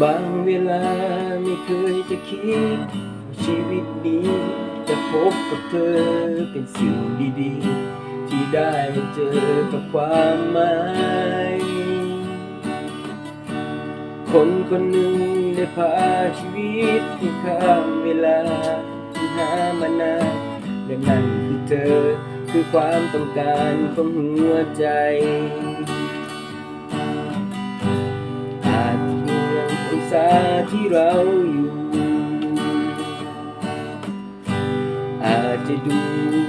บางเวลาไม่เคยจะคิดว่าชีวิตนี้จะพบกับเธอเป็นสิ่งดีๆ ที่ได้มาเจอกับความหมายคนคนหนึ่งได้พาชีวิตให้ข้ามเวลาที่หามานานและนั่นคือเธอคือความต้องการของหัวใจ เราอยู่ อาจจะดู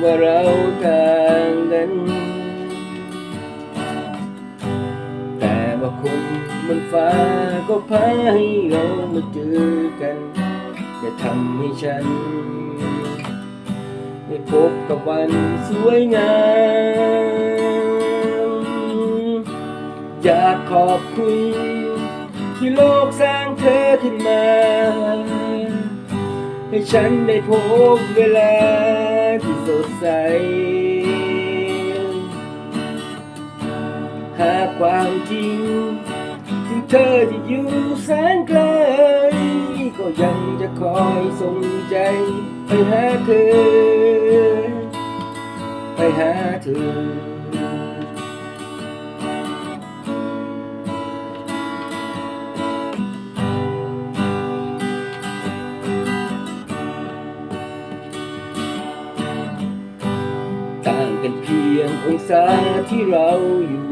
ว่าเราต่างกัน แต่ว่าคนบนฟ้าก็พาให้เรามาเจอกันจะทำให้ฉันได้พบกับวันสวยงาม อยากขอบคุณที่โลกสน ให้ฉันได้พบเวลาที่สดใส หากความจริงถึงเธอจะอยู่แสนไกล ก็ยังจะคอยส่งใจไปหาเธอ ไปหาเธอ ต่างกันเพียงองศาที่เราอยู่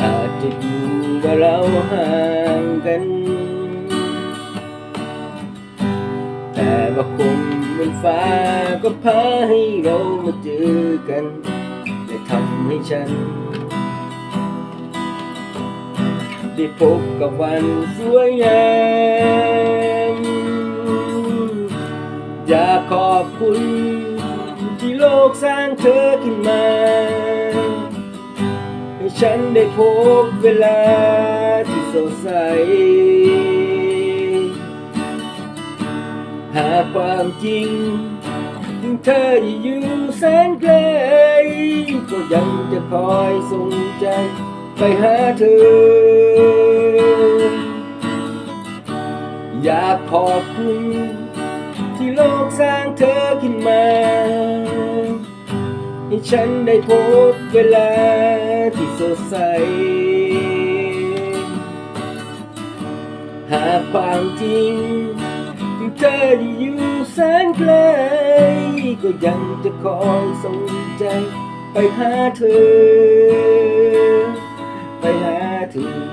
อาจจะดูว่าเราห่างกัน แต่ว่าคนบนฟ้าก็พาให้เรามาเจอกันและทำให้ฉัน ได้พบกับวันสวยงาม อยากขอบคุณ ที่โลกสร้างเธอขึ้นมา ให้ฉันได้พบเวลาที่สดใส หาความจริงถึงเธอจะอยู่แสนไกล ก็ยังจะคอยส่งใจไปหาเธอ อยากขอบคุณ ที่โลกสร้างเธอขึ้นมาให้ฉันได้พบเวลาที่สดใส หาความจริงที่เธอที่อยู่แสนไกล ก็ยังจะคอยส่งใจไปหาเธอ ไปหาเธอ